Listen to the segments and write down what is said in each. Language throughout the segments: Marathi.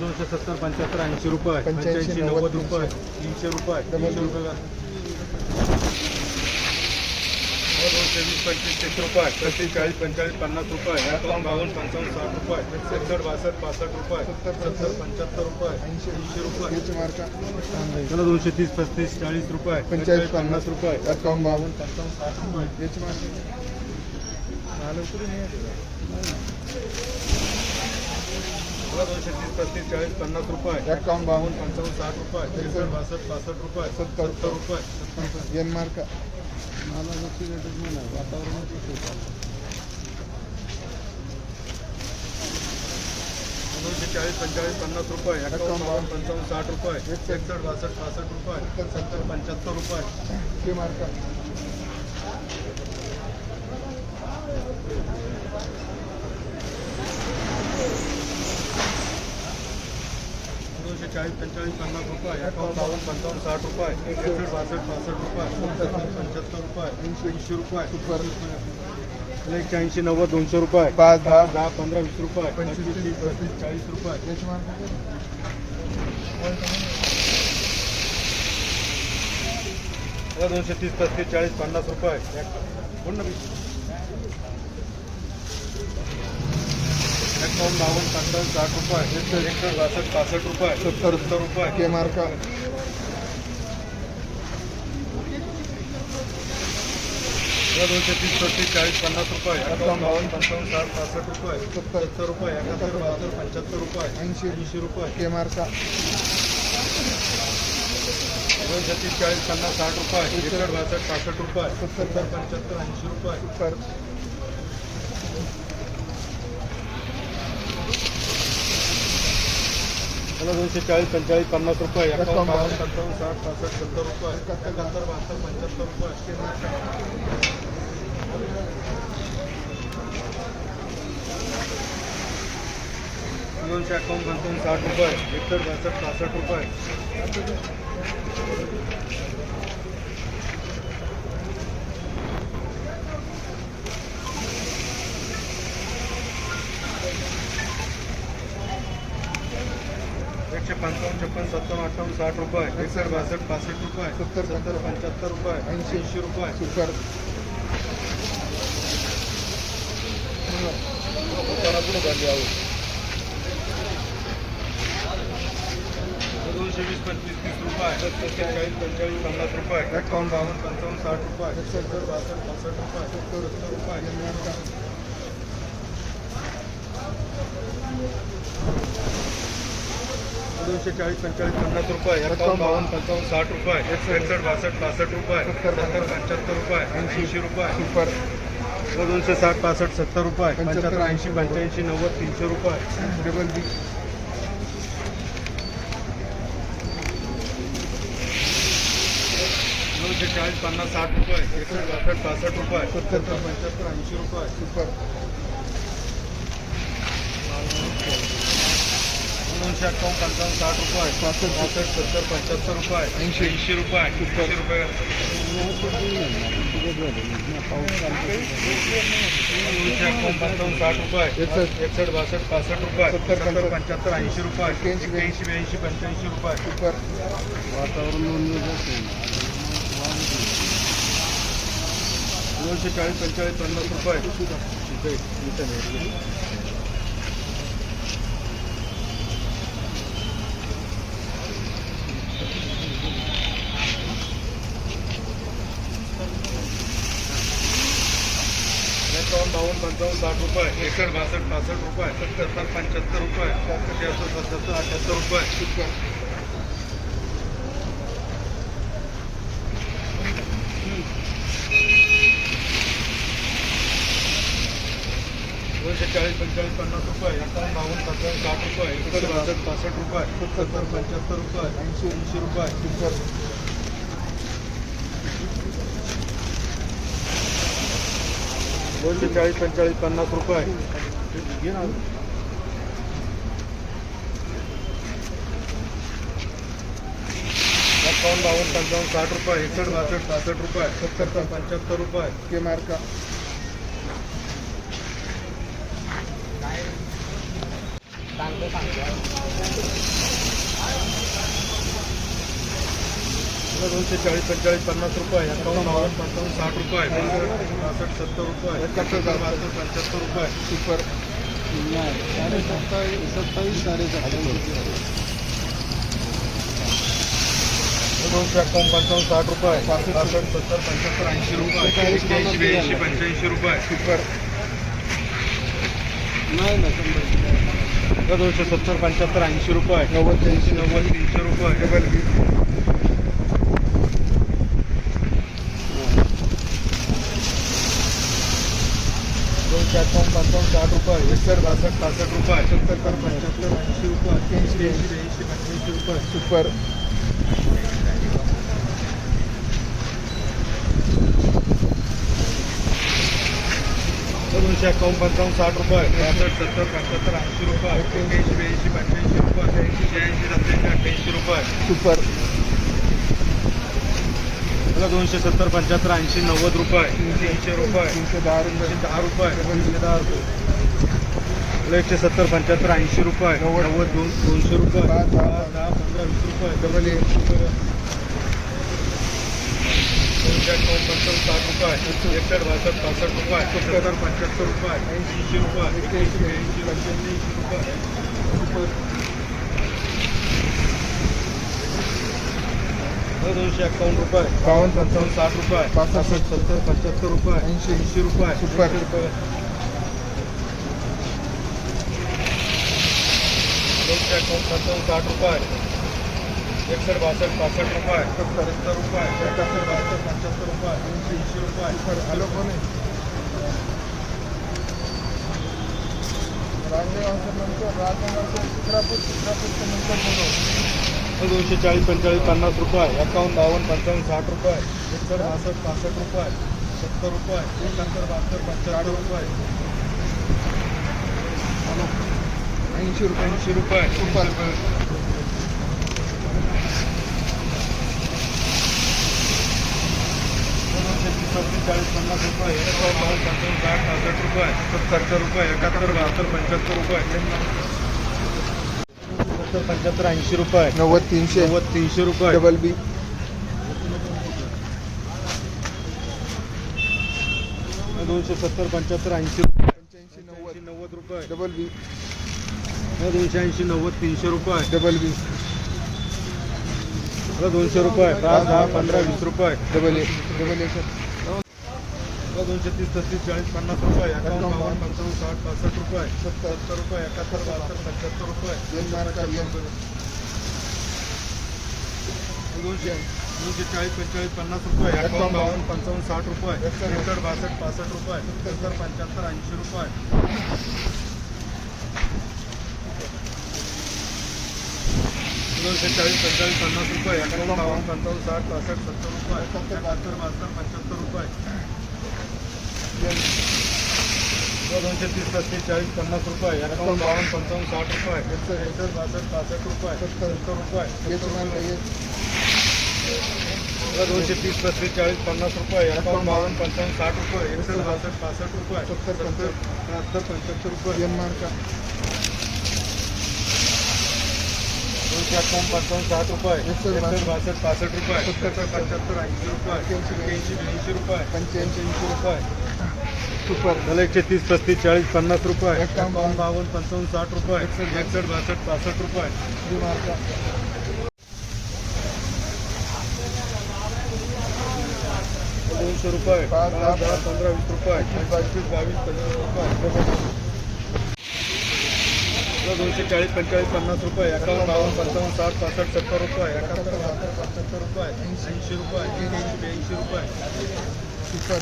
दोनशे सत्तर पंच्याहत्तर ऐंशी रुपये पंच्याऐंशी, नव्वद, रुपये. तीनशे रुपये तीनशे रुपये. करा. दोनशे वीस पंचवीस तीस रुपये पस्तीस चाळीस पंचेचाळीस पन्नास रुपये एकावन्न बावन्न पंचावन्न साठ रुपये सत्तर बासष्ट पासष्ट रुपये सत्तर पंच्याहत्तर रुपये ऐंशी ऐंशी रुपये. चला दोनशे तीस पस्तीस चाळीस रुपये पंचेचाळीस पन्नास रुपये. एकावन्न बावन्न? पंचावन्न साठ रुपये. हेच मार्का दोनशे तीस पस्तीस चाळीस पन्नास रुपये. एकावन्न बावन्न. पंचावन्न साठ रुपये. त्रेसष्ट बासष्ट पासष्ट रुपये. सत्तर. सत्तर रुपये. सत्तर. रुपये एन मार्का. मला नक्की भेटत नाही दोनशे चाळीस पंचेचाळीस पन्नास रुपये. एकावन्न बावन्न पंचावन्न साठ रुपये. एकसष्ट बासष्ट पासष्ट रुपये. सत्तर पंच्याहत्तर रुपये के मार्का दोनशे चाळीस पंचेचाळीस पन्नास रुपये एकावन्न बावन्न पंचावन्न साठ रुपये एकसष्ट बासष्ट पासष्ट रुपये पंच्याहत्तर रुपये ऐंशी ऐंशी रुपये एकशे ऐंशी नव्वद दोनशे रुपये पाच दहा. दहा पंधरा वीस रुपये पंचवीस, तीस पस्तीस चाळीस रुपये. दोनशे तीस पस्तीस चाळीस पन्नास रुपये. ना एकावन्न बावन्न पंचावन्न साठ रुपये एकसष्ट बासष्ट पासष्ट रुपये सत्तर. सत्तर रुपये के मार्का दोनशे तीस पस्तीस चाळीस पन्नास रुपये एकावन्न बावन्न पंचावन्न साठ पासष्ट रुपये सत्तर. सत्तर रुपये एकाहत्तर बहात्तर पंच्याहत्तर रुपये ऐंशी. ऐंशी रुपये के मार्का दोनशे तीस चाळीस पन्नास साठ रुपये एकसष्ट बासष्ट पासष्ट रुपये. सत्तर पंच्याहत्तर ऐंशी रुपये मला दोनशे चाळीस पंचेचाळीस पन्नास रुपये. एकावन्न बावन्न साठ पासष्ट सत्तर रुपये. एकाहत्तर बहात्तर पंच्याहत्तर रुपये. दोनशे एकावन्न पंचावन्न साठ रुपये. एकसष्ट बासष्ट पासष्ट रुपये. एकशे पंचावन्न छप्पन सत्तावन्न अठ्ठावन्न साठ रुपये एकसष्ट बासष्ट पासष्ट रुपये सत्तर, सत्तर पंच्याहत्तर रुपये ऐंशी. ऐंशी रुपये सुपर दोनशे वीस पंचवीस तीस रुपये सत्तर चाळीस पंचेचाळीस पन्नास रुपये एकावन्न बावन्न पंचावन्न साठ रुपये सत्तर बासष्ट पासष्ट रुपये सत्तर सत्तर रुपये एन मार्का दोनशे चाळीस पंचेचाळीस पन्नास रुपये एकावन्न बावन्न पंचावन्न साठ रुपये एकसष्ट. बासष्ट पासष्ट रुपये सत्तर. सत्तर पंच्याहत्तर रुपये ऐंशी. रुपये. सुपर. दोनशे साठ पासष्ट सत्तर रुपये पंच्याहत्तर, ऐंशी. पंच्याऐंशी नव्वद तीनशे रुपये. Double B. दोनशे चाळीस पन्नास साठ रुपये एकसष्ट बासष्ट पासष्ट रुपये. सत्तर पंच्याहत्तर ऐंशी रुपये. सुपर. दोनशे अठ्ठावन्न पंचावन्न साठ रुपये. पासष्ट. बासष्ट सत्तर पंच्याहत्तर रुपये. ऐंशी. ऐंशी रुपये ऐंशी रुपये. दोनशे अठ्ठावन्न पंचावन्न साठ रुपये. एकसष्ट. एकसष्ट बासष्ट पासष्ट रुपये. सत्तर, सत्तर पंच्याहत्तर ऐंशी रुपये. एक्क्याऐंशी, एक्क्याऐंशी ब्याऐंशी पंच्याऐंशी रुपये. सुपर. दोनशे चाळीस पंचेचाळीस पन्नास रुपये इथे इथे नाही. एकावन्न बावन्न पंचावन्न साठ रुपये एकसष्ट बासष्ट पासष्ट रुपये सत्तर पंच्याहत्तर रुपये त्र्याहत्तर सत्याहत्तर अठ्याहत्तर रुपये. दोनशे चाळीस पंचेचाळीस पन्नास रुपये एकावन्न बावन्न पंचावन्न साठ रुपये एकसष्ट बासष्ट पासष्ट रुपये सत्तर पंच्याहत्तर रुपये ऐंशी ऐंशी रुपये. दोनशे चाळीस पंचेचाळीस पन्नास रुपये घे ना. एकावन्न बावन्न पंचावन्न साठ रुपये एकसष्ट बासष्ट पासष्ट रुपये सत्तर पंच्याहत्तर रुपये. के मार्का. दोनशे चाळीस पंचेचाळीस पन्नास रुपये. एकावन्न बावन्न पंचावन्न साठ रुपये. पासष्ट सत्तर रुपये. एकाहत्तर बहात्तर पंच्याहत्तर रुपये. सुपर साडे सत्तावीस सत्तावीस साडे दोनशे एकावन्न पंचावन्न साठ रुपये. पासष्ट सत्तर पंच्याहत्तर ऐंशी रुपये. एक्क्याऐंशी ब्याऐंशी पंच्याऐंशी रुपये. सुपर नाही ना शंभर दोनशे सत्तर पंच्याहत्तर ऐंशी रुपये. नव्वद ऐंशी नव्वद तीनशे रुपये डबल बी दोनशे अठ्ठावन्न पंचावन्न साठ एकसष्ट बासष्ट पासष्ट रुपये सत्तर पंच्याहत्तर ऐंशी रुपये एक्क्याऐंशी ब्याऐंशी ब्याऐंशी पंच्याऐंशी रुपये सुपर. दोनशे एकावन्न पंचावन्न साठ रुपये. बासष्ट सत्तर पंच्याहत्तर ऐंशी रुपये. एक्क्याऐंशी ब्याऐंशी पंच्याऐंशी रुपये. ऐंशी शहाऐंशी सत्याऐंशी अठ्ठ्याऐंशी रुपये. सुपर. मला दोनशे सत्तर पंच्याहत्तर ऐंशी नव्वद रुपये. तीनशे रुपये. तीनशे दहा रुपये. दहा रुपये. तीनशे दहा रुपये. एकशे सत्तर पंच्याहत्तर ऐंशी रुपये नव्वद. दोन दोनशे रुपये. दहा, पंधरा वीस रुपये. डबल ए दोनशे अठ्ठावन्न पंचावन्न साठ रुपये एकसष्ट बासष्ट पासष्ट रुपये. सत्तर पंच्याहत्तर रुपये. ऐंशी रुपये. ब्याऐंशी पंच्याऐंशी रुपये. दोनशे एकावन्न रुपये. बावन्न पंचावन्न साठ रुपये. पासष्ट सत्तर पंच्याहत्तर रुपये. ऐंशी. ऐंशी रुपये. रुपये. दोनशे एकावन्न पंचावन्न साठ रुपये. एकसष्ट बासष्ट पासष्ट रुपये. सत्तर सत्तर रुपये. एकाहत्तर बहात्तर पंच्याहत्तर रुपये. ऐंशी ऐंशी रुपये. हॅलो कोण? आहे राजदेवाचं नंतर चित्रापूर बोलव दोनशे चाळीस पंचेचाळीस पन्नास रुपये. एकावन्न बावन्न पंचावन्न साठ रुपये. एकसष्ट बासष्ट पासष्ट रुपये. सत्तर रुपये. एकाहत्तर बहात्तर पंच्याहत्तर रुपये. ऐंशी रुपये ऐंशी रुपये सुपर चाळीस पन्नास रुपये साठ रुपये सत्तर रुपये एकाहत्तर बहात्तर पंच्याहत्तर रुपये. पंच्याहत्तर ऐंशी रुपये. नव्वद तीनशे. नव्वद तीनशे रुपये. Double B. दोनशे सत्तर पंच्याहत्तर ऐंशी रुपये. पंच्याऐंशी नव्वद. नव्वद रुपये. Double B. दोनशे ऐंशी नव्वद तीनशे रुपये. डबल बी दोनशे रुपये. पाच दहा पंधरा वीस रुपये. Double A double A sir दोनशे तीस पस्तीस चाळीस पन्नास रुपये. एकावन्न बावन्न पंचावन्न साठ पासष्ट रुपये. सत्तर. सत्तर रुपये एकाहत्तर बहात्तर पंच्याहत्तर रुपये. दोनशे दोनशे चाळीस पंचेचाळीस पन्नास रुपये. एकावन्न बावन्न पंचावन्न साठ रुपये. एकसष्ट बासष्ट पासष्ट रुपये. सत्तर पंच्याहत्तर ऐंशी रुपये. दोनशे चाळीस पंचेचाळीस पन्नास रुपये. एकावन्न बावन्न पंचावन्न साठ पासष्ट सत्तर रुपये. एकाहत्तर बहात्तर पंच्याहत्तर रुपये. दोनशे तीस पस्तीस चाळीस पन्नास रुपये. एकावन्न बावन्न पंचावन्न साठ रुपये. एकसष्ट बासष्ट पासष्ट रुपये. सत्तर सत्तर रुपये. दोनशे तीस पस्तीस चाळीस पन्नास रुपये. एकावन्न बावन्न पंचावन्न साठ रुपये. एकसष्ट बासष्ट पासष्ट रुपये. सत्तर, सत्तर बहात्तर पंच्याहत्तर रुपये. तीन मार्क अठ्ठावन्न पंचावन्न साठ रुपये एकसष्ट, एकसष्ट बासष्ट. पासष्ट रुपये सत्तर, सत्तर पंच्याहत्तर ऐंशी रुपये एक्क्याऐंशी ब्याऐंशी रुपये पंच्याऐंशी ऐंशी रुपये. सुपर. झालं एकशे तीस पस्तीस चाळीस पन्नास रुपये. एकावन्न, बावन्न पंचावन्न साठ रुपये. एकसष्ट बासष्ट. पासष्ट रुपये. दोनशे रुपये. पाच, दहा, पंधरा वीस रुपये. बावीस पंचवीस रुपये. दोनशे चाळीस पंचेचाळीस पन्नास रुपये एकावन्न बावन्न पंचावन्न साठ पासष्ट सत्तर रुपये एकाहत्तर बहात्तर पंच्याहत्तर रुपये ऐंशी रुपये ऐंशी ब्याऐंशी रुपये सुपर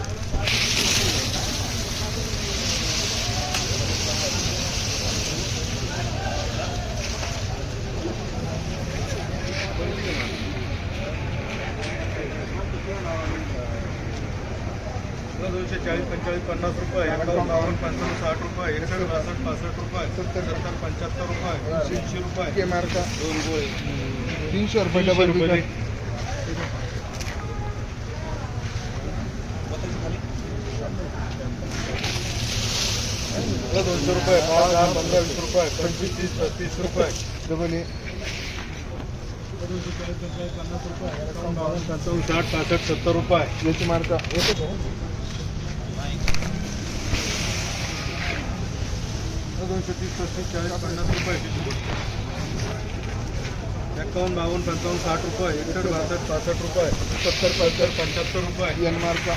दोनशे चाळीस पंचेचाळीस पन्नास रुपये एकावन्न बावन्न पंचावन्न साठ रुपये एकसष्ट बासष्ट पासष्ट रुपये सत्तर पंच्याहत्तर रुपये ऐंशी रुपये. दोन गोळे. तीनशे रुपये तीनशे डबल रुपये? दोनशे रुपये पाच दहा पंधरा वीस रुपये पंचवीस तीस पस्तीस रुपये. डबल पन्नास रुपये पंचावन्न साठ पासष्ट सत्तर रुपये. याची मार्का. येतो दोनशे तीस पस्तीस चाळीस पन्नास रुपये. एकावन्न बावन्न पंचावन्न साठ रुपये. एकसष्ट बासष्ट पासष्ट रुपये. सत्तर पंच्याहत्तर पंच्याहत्तर रुपये. एन मार्का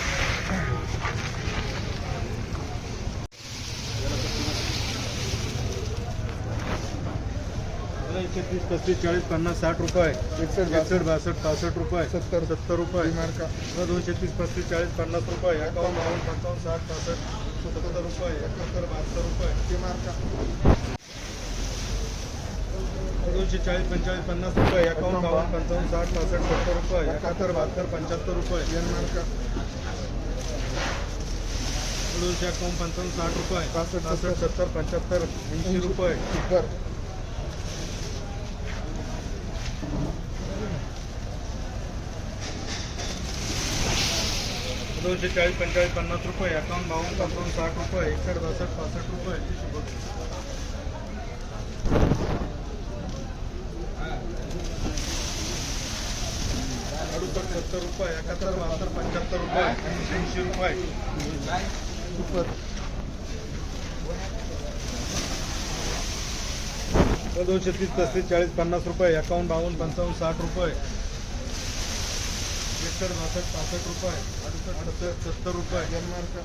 एकशे तीस पस्तीस चाळीस पन्नास साठ रुपये. एकसष्ट एकसष्ट बासष्ट पासष्ट रुपये. सत्तर. सत्तर रुपये. दोनशे तीस पस्तीस चाळीस पन्नास रुपये. एकावन्न बावन्न पंचावन्न साठ पासष्ट. सत्तर रुपये एकाहत्तर बहात्तर रुपये ते मार्का. दोनशे चाळीस पंचेचाळीस पन्नास रुपये एकावन्न बावन्न पंचावन्न साठ पासष्ट सत्तर रुपये एकाहत्तर बहात्तर पंच्याहत्तर रुपये एन मार्का. दोनशे एकावन्न पंचावन्न साठ रुपये पासष्ट, पासष्ट सत्तर पंच्याहत्तर ऐंशी रुपये. दोनशे चाळीस पंचेचाळीस पन्नास रुपये एकावन्न बावन्न पंचावन्न साठ रुपये एकसठ बासष्ट पासष्ट रुपये अडुसष्ट सत्तर रुपये एकाहत्तर बहात्तर पंच्याहत्तर रुपये ऐंशी रुपये. दोनशे तीस पस्तीस चाळीस पन्नास रुपये अकाउंट बावन्न पंचावन्न साठ रुपये. एकसष्ट बासष्ट पासष्ट रुपये अडुसष्ट अडुसष्ट सत्तर रुपये. एन मार्का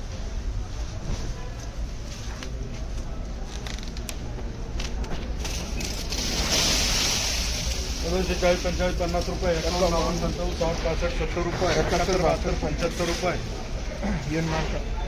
दोनशे चाळीस पंचेचाळीस पन्नास रुपये. एकावन्न बावन्न पंचावन्न साठ पासष्ट सत्तर रुपये. एकाहत्तर बहात्तर पंच्याहत्तर रुपये. N mark.